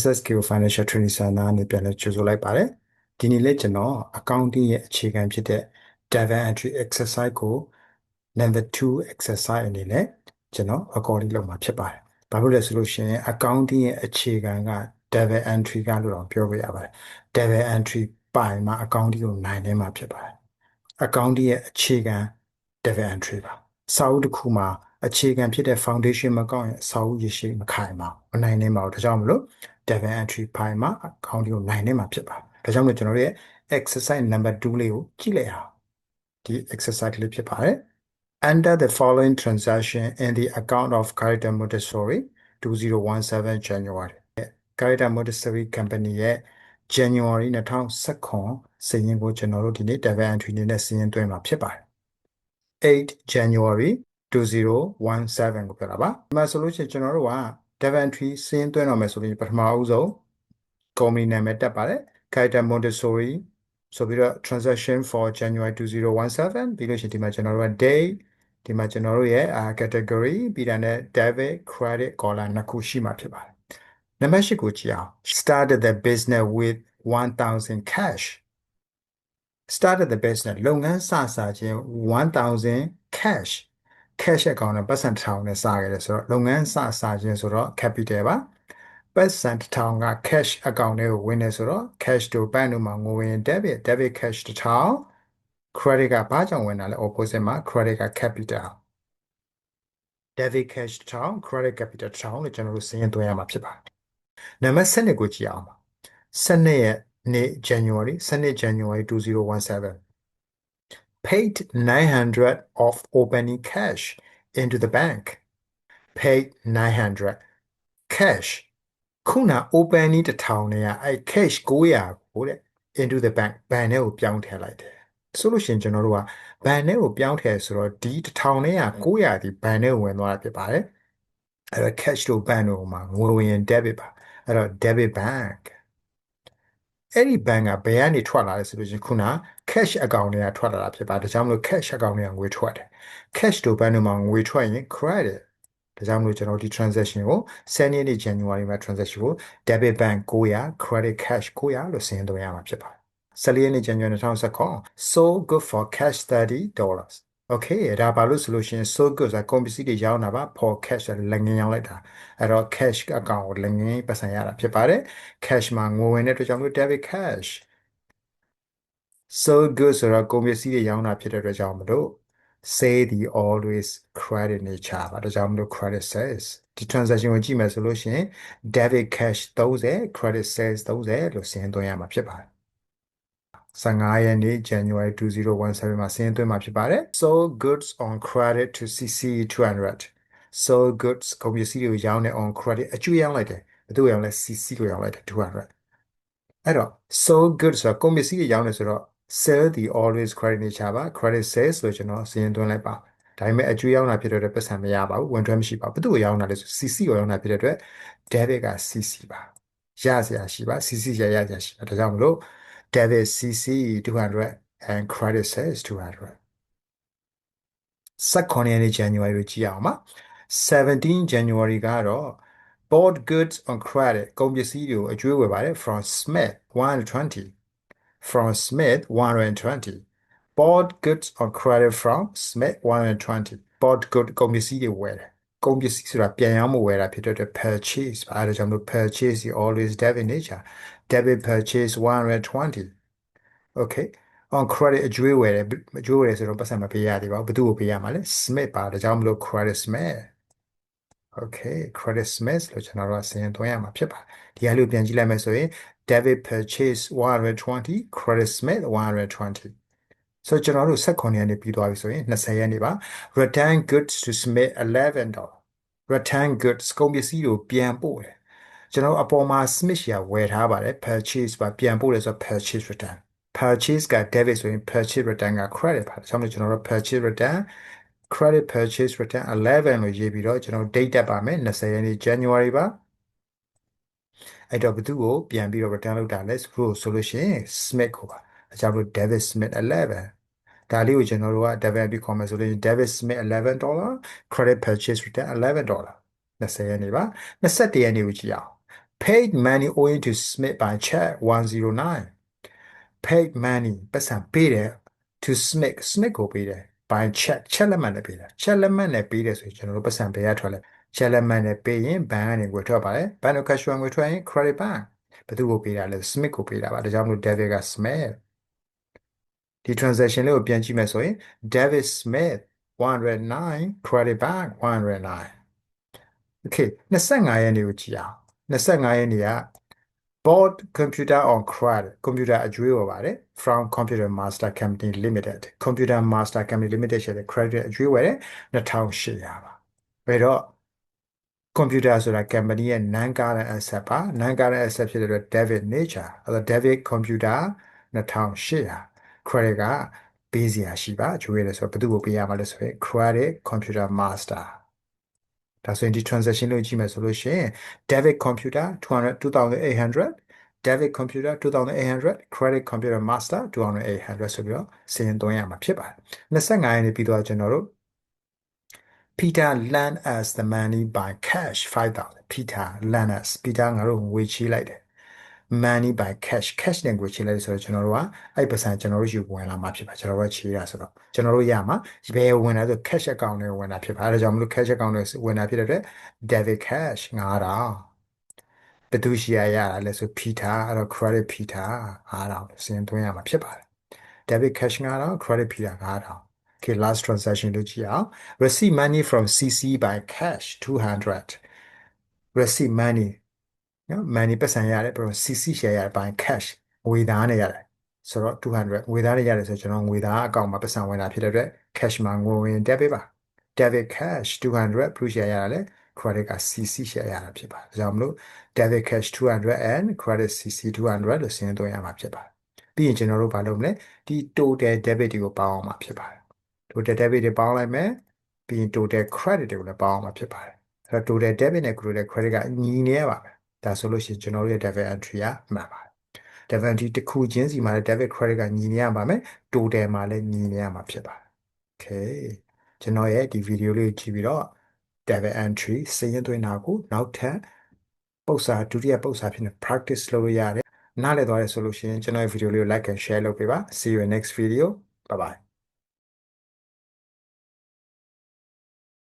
SSK Financial Training Center နဲ့ပြန်လည်ကြိုဆိုလိုက်ပါတယ်ဒီနေ့လည်းကျွန်တော် accounting ရဲ့အခြေခံဖြစ်တဲ့ data entry exercise ကို number 2 exercise အနေနဲ့ကျွန်တော် recording လုပ်မှာဖြစ်ပါတယ်ဘာလို့လဲဆိုလို့ရှိရင် accounting ရဲ့အခြေခံက data entry ကလို့တော့ပြောပြရပါတယ် data entry ပိုင်မှာ accounting ကိုနိုင်နေမှာဖြစ်ပါတယ် accounting ရဲ့အခြေခံ data entry ပါစာအုပ်တစ်ခုမှာ အခြေခံဖြစ်တဲ့ foundation မကောင်းရင်စာအုပ်ရရှိမခိုင်ပါမနိုင်နေပါဘူးဒါကြောင့်မလို့ data entry file မှာ accounting ကိုနိုင်နေမှာဖြစ်ပါတယ်ဒါကြောင့်မလို့ကျွန်တော်တို့ရဲ့ exercise number 2လေးကိုကြည့်လိုက်အောင်ဒီ exercise လေးဖြစ်ပါတယ် Enter the following transaction in the account of Carita Montessori 2017 January Carita Montessori Company ရဲ့ January 2019စာရင်းကိုကျွန်တော်တို့ဒီနေ့ data entry အနေနဲ့စာရင်းသွင်းမှာဖြစ်ပါတယ်8 January 2017ကိုပြောတာပါဒီမှာဆိုလို့ရှိရင်ကျွန်တော်တို့က data entry စာရင်းသွင်းတော့မယ်ဆိုရင်ပထမအဦးဆုံး company နာမည်တက်ပါတယ် Carita Montessori ဆိုပြီးတော့ transaction for January 2017ပြီးလို့ရှိရင်ဒီမှာကျွန်တော်တို့က date ဒီမှာကျွန်တော်တို့ရဲ့ category ပြီးတာနဲ့ debit credit column နှစ်ခုရှိမှာဖြစ်ပါတယ်နံပါတ်၈ကိုကြည့်အောင် started the business with 1000 cash started the business လုပ်ငန်းစစခြင်း1000 cash cash account နဲ့ပတ်စံတစ်ထောင်နဲ့စခဲ့တယ်ဆိုတော့လုပ်ငန်းစစခြင်းဆိုတော့ capital ပါပတ်စံတစ်ထောင်က cash account ထဲကိုဝင်နေဆိုတော့ cash to bank တို့မှာငွေဝင် debit debit cash တစ်ထောင် credit ကဘာကြောင့်ဝင်တာလဲ opposite မှာ credit က capital debit cash တစ်ထောင် credit capital တစ်ထောင်လို့ကျွန်တော်တို့စဉ်းရင်သွင်းရမှာဖြစ်ပါတယ်နံပါတ်7ကိုကြည့်အောင်ပါ7ရဲ့နေ့ January 7 January 2017 paid 900 of opening cash into the bank paid 900 cash ခုန opening တစ်ထောင်နဲ့ကအဲ့ cash 900ကိုတဲ့ into the bank ဘဏ်ထဲကိုပြောင်းထည့်လိုက်တယ်ဆိုလို့ရှိရင်ကျွန်တော်တို့ကဘဏ်ထဲကိုပြောင်းထည့်ဆိုတော့ဒီတစ်ထောင်နဲ့က900ဒီဘဏ်ထဲကိုဝင်သွားတာဖြစ်ပါတယ်အဲ့တော့ cash တို့ဘဏ်တို့မှာငွေဝင် debit ပါအဲ့တော့ debit bank အဲ့ဒီဘဏ်ကဘယ်ကနေထွက်လာလဲဆိုလို့ရှိရင်ခုန cash account တွေကထွက်လာတာဖြစ်ပါတယ်ဒါကြောင့်မလို့ cash account တွေကငွေထွက်တယ် cash တို့ဘဏ်တို့မှာငွေထွက်ရင် credit ဒါကြောင့်မလို့ကျွန်တော်ဒီ transaction ကို10ရက်နေ့ January မှာ transaction ကို debit bank 900 credit cash 900လို့စဉ်းသွင်းရမှာဖြစ်ပါတယ်14ရက်နေ့ January 2019 so good for cash 30 dollars okay ဒါဘာလို့ဆိုလို့ရှိရင် so good ဆိုတာကုန်ပစ္စည်းတွေရောင်းတာပါ for cash ဆိုတာလက်ငင်းရောင်းလိုက်တာအဲ့တော့ cash account ကိုလက်ငင်းပတ်စံရတာဖြစ်ပါတယ် cash မှာငွေဝင်တဲ့အတွက်ကြောင့်မလို့ debit cash so good ဆိုတာကုန်ပစ္စည်းတွေရောင်းတာဖြစ်တဲ့အတွက်ကြောင့်မလို့ say the always credit nature ပါဒါကြောင့်မလို့ credit says ဒီ transaction ကိုကြည့်မယ်ဆိုလို့ရှိရင် debit cash 30 credit sales 30လို့စဉ်းသွင်းရမှာဖြစ်ပါတယ် 15ရက်နေ့ January 2017မှာဆင်းသွင်းမှာဖြစ်ပါတယ် so goods on credit to CC 200 so goods ကုန်ပစ္စည်းတွေကိုရောင်းနေ on credit အကျွေးရောင်းလိုက်တယ်ဘယ်သူရောင်းလဲ CC ကိုရောင်းလိုက်တယ်200အဲ့တော့ so good ဆိုတာကုန်ပစ္စည်းတွေရောင်းနေဆိုတော့ sell the always credit nature ပါ credit sales လို့ကျွန်တော်ဆင်းသွင်းလိုက်ပါဒါပေမဲ့အကျွေးရောင်းတာဖြစ်တဲ့အတွက်ပတ်စံမရပါဘူးဝန်ထွဲမရှိပါဘူးဘယ်သူကိုရောင်းတာလဲဆို CC ကိုရောင်းတာဖြစ်တဲ့အတွက် debit က CC ပါရစရာရှိပါ CC ရရစရာရှိပါဒါကြောင့်မလို့ debit CC 200 and credit sales 200 second ရက်နေ့ January ကိုကြည့်အောင်ပါ17 January ကတော့ bought goods on credit ကုန်ပစ္စည်းတွေကိုအကျွေးဝယ်ပါတယ် from Smith 120 from Smith 120 bought goods on credit from Smith 120 bought good ကုန်ပစ္စည်းတွေဝယ်တယ် ကုန်ပစ္စည်းဆိုတာပြန်ရောင်းမဝယ်တာဖြစ်တဲ့အတွက် purchase ပါအဲဒါကြောင့်မို့ purchase is always debit nature debit purchase 120 okay on credit အကျွေးဝယ်တယ်အကျွေးဝယ်တယ်ဆိုတော့ပတ်စံမပေးရသေးပါဘူးဘယ်သူ့ကိုပေးရမှာလဲ Smith ပါဒါကြောင့်မလို့ credit Smith okay credit Smith လို့ကျွန်တော်တို့ဆင်သွင်းရမှာဖြစ်ပါတယ်ဒီအလို့ပြန်ကြည့်လိုက်မယ်ဆိုရင် debit purchase 120 credit Smith 120 ဆိုကျွန်တော်တို့16ရက်နေ့ပြီးသွားပြီဆိုရင်20ရက်နေ့ပါ return goods to Smith 11 dollar return goods ကုန်ပစ္စည်းကိုပြန်ပို့တယ်ကျွန်တော်အပေါ်မှာ Smith ရဝယ်ထားပါတယ် purchase ပါပြန်ပို့တယ်ဆိုတော့ purchase return purchase က debit ဆိုရင် purchase return က credit ပါဒါကြောင့်မို့ကျွန်တော်တို့ purchase return credit purchase return 11လို့ရေးပြီးတော့ကျွန်တော် date တက်ပါမယ်20ရက်နေ့ January ပါအဲ့တော့ဘသူ့ကိုပြန်ပြီးတော့ return လုပ်တာလဲဆိုဆိုလို့ရှိရင် Smith ကိုပါအကြောင်းလို့ David Smith 11 ဒါလေးကိုကျွန်တော်တို့က David ပြီးခေါ်မယ်ဆိုလို့ David Smith 11 dollar credit purchase return 11 dollar 20ရက်နေ့ပါ21ရက်နေ့ကိုကြည့်အောင် paid money owing to Smith by check 109 paid money ပတ်စံပေးတယ် to Smith Smith ကိုပေးတယ် by check check လက်မှတ်နဲ့ပေးတယ် check လက်မှတ်နဲ့ပေးတယ်ဆိုရင်ကျွန်တော်တို့ပတ်စံပေးရထွက်လဲ check လက်မှတ်နဲ့ပေးရင်ဘဏ်ကနေငွေထွက်ပါတယ်ဘဏ်တို့ cash ငွေထွက်ရင် credit bank ဘယ်သူကိုပေးတာလဲ Smith ကိုပေးတာပါဒါကြောင့်မလို့ David က Smith ဒီ transaction လေးကိုပြန်ကြည့်မယ်ဆိုရင် David Smith 109 credit bank 109 okay 25ရက်နေ့ကိုကြည့်အောင်25ရက်နေ့က bought computer on credit computer အကျွေးပေါ်ပါတယ် from computer master company limited computer master company limited ရှိတဲ့ credit အကျွေးဝယ်တယ်2800ပါဘယ်တော့ computer ဆိုတာ company ရဲ့ non current asset ပါ non current asset ဖြစ်တဲ့အတွက် debit nature အဲတော့ debit computer 2800 credit ကပေးစရာရှိပါကျွေးတယ်ဆိုတော့ဘယ်သူကိုပေးရမှာလဲဆိုရင် credit computer master ဒါဆိုရင်ဒီ transaction လို့ကြည့်မယ်ဆိုလို့ရှိရင် debit computer 200 2800 debit computer 2800 credit computer master 2800ဆိုပြီးတော့စီရင်သွင်းရမှာဖြစ်ပါတယ်25ရက်နေ့ပြီးတော့ကျွန်တော်တို့ Peter lent us the money by cash 5000 Peter lent us Peter ငါတို့ငွေချေးလိုက်တယ် money by cash cash နဲ့ငွေချေးလိုက်ဆိုတော့ကျွန်တော်တို့ကအဲ့ပတ်စံကျွန်တော်တို့ယူဝင်လာမှာဖြစ်ပါကျွန်တော်တို့ချေးတာဆိုတော့ကျွန်တော်တို့ရမှာဘယ်ဝင်လာဆို cash account နဲ့ဝင်လာဖြစ်ပါအဲဒါကြောင့်မလို့ cash account နဲ့ဝင်လာဖြစ်တဲ့အတွက် debit cash 9000ဘယ်သူရှိရရတာလဲဆို Peter အဲ့တော့ credit Peter 9000စင်သွင်းရမှာဖြစ်ပါတယ် debit cash 9000 credit Peter 9000 Okay last transaction လို့ကြည့်အောင် receive money from CC by cash 200 receive money နော် money ပတ်စံရတယ်ပြီးတော့ CC share ရတယ် by cash ငွေသားနဲ့ရတယ်ဆိုတော့200ငွေသားနဲ့ရတယ်ဆိုကျွန်တော်ငွေသားအကောင့်မှာပတ်စံဝင်တာဖြစ်တဲ့အတွက် cash မှာငွေဝင် debit ပါ debit cash 200 proof share ရတယ်လေ credit က CC share ရတာဖြစ်ပါတယ်ဒါကြောင့်မလို့ debit cash 200 and credit CC 200လို့စဉ်းသွင်းရမှာဖြစ်ပါတယ်ပြီးရင်ကျွန်တော်တို့ဘာလုပ်မလဲဒီ total debit တွေကိုပေါင်းအောင်မှာဖြစ်ပါတယ် total debit တွေပေါင်းလိုက်မယ်ပြီးရင် total credit တွေကိုလည်းပေါင်းအောင်မှာဖြစ်ပါတယ်အဲ့တော့ total debit နဲ့ total credit ကညီနေရပါမယ် ဒါဆိုလို့ရှိရင်ကျွန်တော်တို့ရဲ့ debit entry ကမှန်ပါတယ် debit entry တစ်ခုချင်းစီမှာလည်း debit credit ကညီနေရပါမယ် total မှာလည်းညီနေရမှာဖြစ်ပါတယ် okay ကျွန်တော်ရဲ့ဒီ video လေးကိုကြည့်ပြီးတော့ debit entry စာရင်းသွင်းတာကိုနောက်ထပ်ပု္ပ္ပစာဒုတိယပု္ပ္ပစာဖြစ်နေ practice လုပ်လို့ရတယ်နားလည်သွားတယ်ဆိုလို့ရှိရင်ကျွန်တော်ရဲ့ video လေးကို like and share လုပ်ပေးပါ see you in next video bye bye